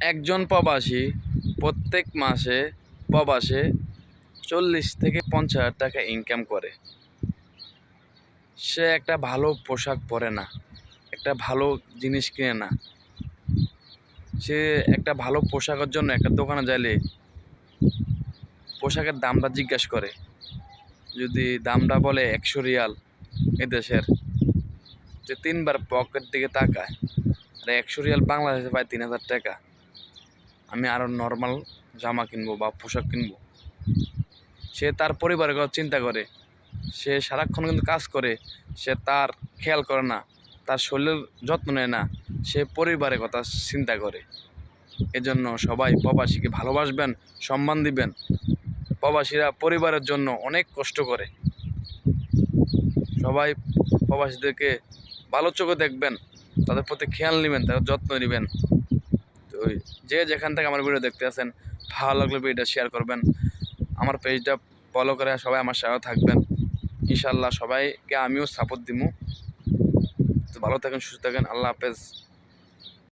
একজন প্রবাসী প্রত্যেক মাসে প্রবাসে চল্লিশ থেকে পঞ্চাশ হাজার টাকা ইনকাম করে। সে একটা ভালো পোশাক পরে না, একটা ভালো জিনিস কিনে না। সে একটা ভালো পোশাকের জন্য একটা দোকানে যাইলে পোশাকের দামটা জিজ্ঞাসা করে। যদি দামটা বলে একশো রিয়াল এদেশের যে তিনবার পকেট দিকে তাকায়, আর একশো রিয়াল বাংলাদেশে পায় তিন হাজার টাকা। আমি আরও নর্মাল জামা কিনবো বা পোশাক কিনবো। সে তার পরিবারের কথা চিন্তা করে। সে সারাক্ষণ কিন্তু কাজ করে। সে তার খেয়াল করে না। তার শরীরের যত্ন নেয় না। সে পরিবারের কথা চিন্তা করে। এজন্য সবাই প্রবাসীকে ভালোবাসবেন, সম্মান দিবেন। প্রবাসীরা পরিবারের জন্য অনেক কষ্ট করে। সবাই প্রবাসীদেরকে ভালো চোখে দেখবেন। তাদের প্রতি খেয়াল নেবেন, তাদের যত্ন নেবেন। ওই যে যেখান থেকে আমার ভিডিও দেখতে আছেন ভালো লাগলে ভিডিওটা শেয়ার করবেন। আমার পেজটা ফলো করে সবাই আমার সাথে থাকবেন। ইনশাল্লাহ সবাইকে আমিও সাপোর্ট দিব তো ভালো থাকেন, সুস্থ থাকেন, আল্লাহ হাফেজ।